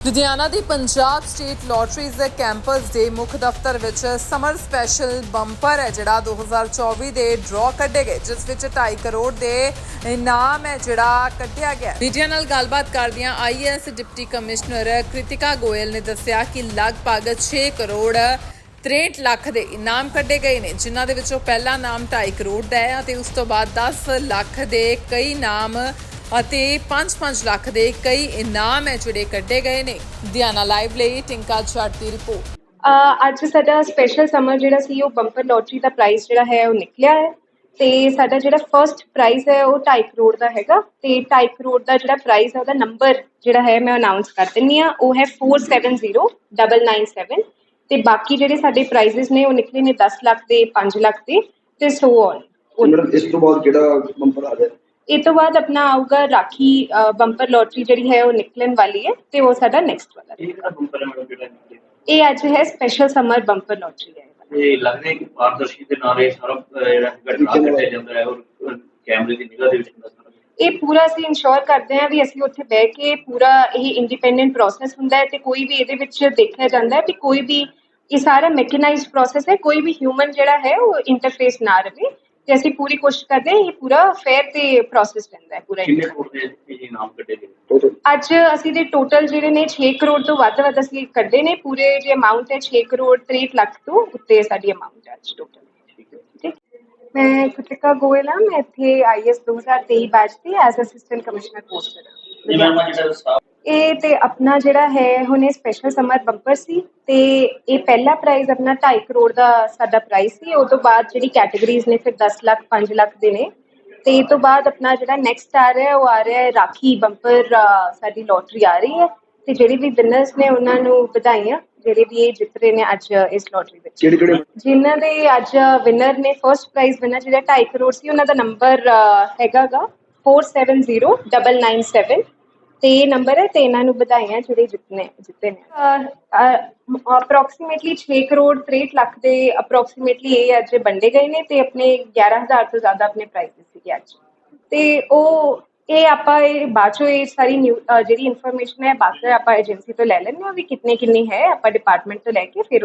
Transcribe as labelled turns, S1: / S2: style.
S1: ਲੁਧਿਆਣਾ ਦੀ Punjab state lotteries ਦੇ campus ਦੇ ਮੁੱਖ ਦਫ਼ਤਰ ਵਿੱਚ ਸਮਰ ਸਪੈਸ਼ਲ ਬੰਪਰ ਹੈ ਜਿਹੜਾ 2024 ਦੇ ਡਰਾਅ ਕੱਢੇ ਗਏ, ਜਿਸ ਵਿੱਚ 2.5 ਕਰੋੜ ਦੇ ਇਨਾਮ ਹੈ ਜਿਹੜਾ ਕੱਢਿਆ ਗਿਆ। ਮੀਡੀਆ ਨਾਲ ਗੱਲਬਾਤ ਕਰਦਿਆਂ IAS deputy commissioner Kritika Goyal ਨੇ ਦੱਸਿਆ ਕਿ ਲਗਭਗ 6 ਕਰੋੜ 63 ਲੱਖ ਦੇ ਇਨਾਮ ਕੱਢੇ ਗਏ ਨੇ, ਜਿਨ੍ਹਾਂ ਦੇ ਵਿੱਚੋਂ ਪਹਿਲਾ ਨਾਮ 2.5 ਕਰੋੜ ਦਾ ਹੈ ਅਤੇ ਉਸ ਤੋਂ ਬਾਅਦ 10 ਲੱਖ ਦੇ ਕਈ ਨਾਮ ਅਤੇ 5-5 ਲੱਖ ਦੇ ਕਈ ਇਨਾਮ ਹੈ ਜਿਹੜੇ ਕੱਢੇ ਗਏ ਨੇ। ਦਿਆਨਾ ਲਾਈਵ ਲਈ ਟਿੰਕਾ ਜੱਟ ਦੀ ਰਿਪੋਰਟ।
S2: ਅੱਜ ਸਾਡਾ ਸਪੈਸ਼ਲ ਸਮਰ ਜਿਹੜਾ ਸੀ ਉਹ ਬੰਪਰ ਲੋਟਰੀ ਦਾ ਪ੍ਰਾਈਸ ਜਿਹੜਾ ਹੈ ਉਹ ਨਿਕਲਿਆ ਹੈ। ਤੇ ਸਾਡਾ ਜਿਹੜਾ ਫਰਸਟ ਪ੍ਰਾਈਸ ਹੈ ਉਹ 2.5 ਕਰੋੜ ਦਾ ਹੈਗਾ। ਤੇ 2.5 ਕਰੋੜ ਦਾ ਜਿਹੜਾ ਪ੍ਰਾਈਸ ਹੈ ਉਹਦਾ ਨੰਬਰ ਜਿਹੜਾ ਹੈ ਮੈਂ ਅਨਾਉਂਸ ਕਰ ਦਿੰਨੀ ਆ ਉਹ ਹੈ 470997 ਤੇ ਬਾਕੀ ਜਿਹੜੇ ਸਾਡੇ ਪ੍ਰਾਈਜ਼ਸ ਨੇ ਉਹ ਨਿਕਲੇ ਨੇ 10 ਲੱਖ ਦੇ 5 ਲੱਖ ਦੇ ਤੇ ਸੋ ਔਨ
S3: ਮੈਡਮ ਇਸ ਤੋਂ ਬਾਅਦ ਜਿਹੜਾ ਬੰਪਰ ਆ ਰਿਹਾ
S2: ਇਹ ਤੋਂ ਬਾਅਦ ਆਪਣਾ ਆਊਗਾ ਰਾਖੀ ਬੰਪਰ ਲੋਟਰੀ ਜਿਹੜੀ ਹੈ ਉਹ ਨਿਕਲਣ ਵਾਲੀ ਹੈ ਤੇ ਉਹ ਸਾਡਾ ਨੈਕਸਟ ਵਾਲਾ
S4: ਇਹ ਕਿਹੜਾ ਬੰਪਰ ਹੈ ਮੈਡਮ ਜਿਹੜਾ ਨਿਕਲੇ
S2: ਇਹ ਅੱਜ ਹੈ ਸਪੈਸ਼ਲ ਸਮਰ ਬੰਪਰ ਲੋਟਰੀ ਹੈ
S4: ਇਹ ਲੱਗਦਾ ਹੈ ਕਿ ਪਾਰਦਰਸ਼ੀ ਦੇ ਨਾਲ ਇਹ ਸਾਰਾ ਜਿਹੜਾ ਡਰਾ ਕੱਟਿਆ ਜਾਂਦਾ ਹੈ ਔਰ ਕੈਮਰੇ ਦੀ ਨਿਗਾਹ ਦੇ ਵਿੱਚ ਹੁੰਦਾ।
S2: ਇਹ ਪੂਰਾ ਅਸੀਂ ਇਨਸ਼ੋਰ ਕਰਦੇ ਹਾਂ ਵੀ ਅਸੀਂ ਉੱਥੇ ਬਹਿ ਕੇ ਪੂਰਾ ਇਹ ਇੰਡੀਪੈਂਡੈਂਟ ਪ੍ਰੋਸੈਸ ਹੁੰਦਾ ਹੈ ਤੇ ਕੋਈ ਵੀ ਇਹਦੇ ਵਿੱਚ ਦੇਖਿਆ ਜਾਂਦਾ ਹੈ ਵੀ ਕੋਈ ਵੀ ਇਹ ਸਾਰਾ ਮੈਕਨਾਈਜ਼ਡ ਪ੍ਰੋਸੈਸ ਹੈ ਕੋਈ ਵੀ ਹਿਊਮਨ ਜਿਹੜਾ ਹੈ ਉਹ ਇੰਟਰਫੇਸ ਨਾ ਰਵੇ ਤੇ ਅਸੀਂ ਪੂਰੀ ਕੋਸ਼ਿਸ਼ ਕਰਦੇ ਹਾਂ ਇਹ ਪੂਰਾ ਫੇਅਰ ਤੇ ਪ੍ਰੋਸੈਸ ਰਹਿੰਦਾ ਹੈ ਪੂਰਾ
S4: ਕਿੰਨੇ ਕਰੋੜ ਦੇ ਇਨਾਮ ਕੱਢੇ ਗਏ?
S2: ਅੱਜ ਅਸੀਂ ਦੇ ਟੋਟਲ ਜਿਹੜੇ ਨੇ 6 ਕਰੋੜ ਤੋਂ ਵੱਧ ਵੱਧ ਅਸੀਂ ਕੱਢੇ ਨੇ ਪੂਰੇ ਜੇ ਅਮਾਉਂਟ ਹੈ 6 ਕਰੋੜ 63 ਲੱਖ ਤੋਂ ਉੱਤੇ ਸਾਡੀ ਅਮਾਉਂਟ ਹੈ ਅੱਜ ਟੋਟਲ
S4: ਠੀਕ ਹੈ।
S2: ਠੀਕ? ਮੈਂ ਕ੍ਰਿਤਿਕਾ ਗੋਇਲ ਹਾਂ ਮੈਂ ਇੱਥੇ ਆਈਐਸ 2023 ਬੈਚ ਦੀ ਐਜ਼ ਅਸਿਸਟੈਂਟ ਕਮਿਸ਼ਨਰ ਪੋਸਟ
S4: ਇਹ
S2: ਇਹ ਤੇ ਆਪਣਾ ਜਿਹੜਾ ਹੈ ਹੁਣੇ ਸਪੈਸ਼ਲ ਸਮਰ ਬੰਪਰ ਸੀ ਤੇ ਇਹ ਪਹਿਲਾ ਪ੍ਰਾਈਜ਼ ਆਪਣਾ 2.5 ਕਰੋੜ ਦਾ ਸਾਡਾ ਪ੍ਰਾਈਜ਼ ਸੀ। ਉਹ ਤੋਂ ਬਾਅਦ ਜਿਹੜੀ ਕੈਟਾਗਰੀਜ਼ ਨੇ ਫਿਰ 10 ਲੱਖ 5 ਲੱਖ ਦੇ ਨੇ। ਤੇ ਇਹ ਤੋਂ ਬਾਅਦ ਆਪਣਾ ਜਿਹੜਾ ਨੈਕਸਟ ਆ ਰਿਹਾ ਉਹ ਆ ਰਿਹਾ ਹੈ ਰਾਖੀ ਬੰਪਰ ਸਾਡੀ ਲੋਟਰੀ ਆ ਰਹੀ ਹੈ। ਤੇ ਜਿਹੜੇ ਵੀ ਵਿਨਰਸ ਨੇ ਉਹਨਾਂ ਨੂੰ ਵਧਾਈਆਂ ਜਿਹੜੇ ਵੀ ਇਹ ਜਿੱਤ ਰਹੇ ਨੇ ਅੱਜ ਇਸ ਲੋਟਰੀ ਵਿੱਚ।
S3: ਕਿਹੜੇ ਕਿਹੜੇ
S2: ਜਿਨ੍ਹਾਂ ਦੇ ਅੱਜ ਵਿਨਰ ਨੇ ਫਰਸਟ ਪ੍ਰਾਈਜ਼ ਵਿਨਰ ਜਿਹੜਾ 2.5 ਕਰੋੜ ਸੀ ਉਹਨਾਂ ਦਾ ਨੰਬਰ ਹੈਗਾਗਾ 470997 ਤੇ ਇਹ ਨੰਬਰ ਹੈ ਤੇ ਇਹਨਾਂ ਨੂੰ ਵਧਾਈਆਂ ਜਿਹੜੇ ਜਿੱਤਨੇ, ਜਿੱਤੇ ਨੇ। ਅਪਰੋਕਸੀਮੇਟਲੀ 6 ਕਰੋੜ 63 ਲੱਖ ਦੇ ਅਪਰੋਕਸੀਮੇਟਲੀ ਇਹ ਅੱਜ ਵੰਡੇ ਗਏ ਨੇ ਤੇ ਆਪਣੇ 11000 ਤੋਂ ਜ਼ਿਆਦਾ ਆਪਣੇ ਪ੍ਰਾਈਜ਼ ਸੀਗੇ ਅੱਜ। ਤੇ ਉਹ, ਇਹ ਆਪਾਂ ਇਹ ਬਾਅਦ ਚੋਂ ਇਹ ਸਾਰੀ ਨਿਊ ਜਿਹੜੀ ਇਨਫੋਰਮੇਸ਼ਨ ਹੈ, ਬਾਅਦ ਆਪਾਂ ਏਜੰਸੀ ਤੋਂ ਲੈ ਲੈਂਦੇ ਹਾਂ ਵੀ ਕਿੰਨੇ ਕਿੰਨੀ ਹੈ, ਆਪਾਂ ਡਿਪਾਰਟਮੈਂਟ ਤੋਂ ਲੈ ਕੇ ਫਿਰ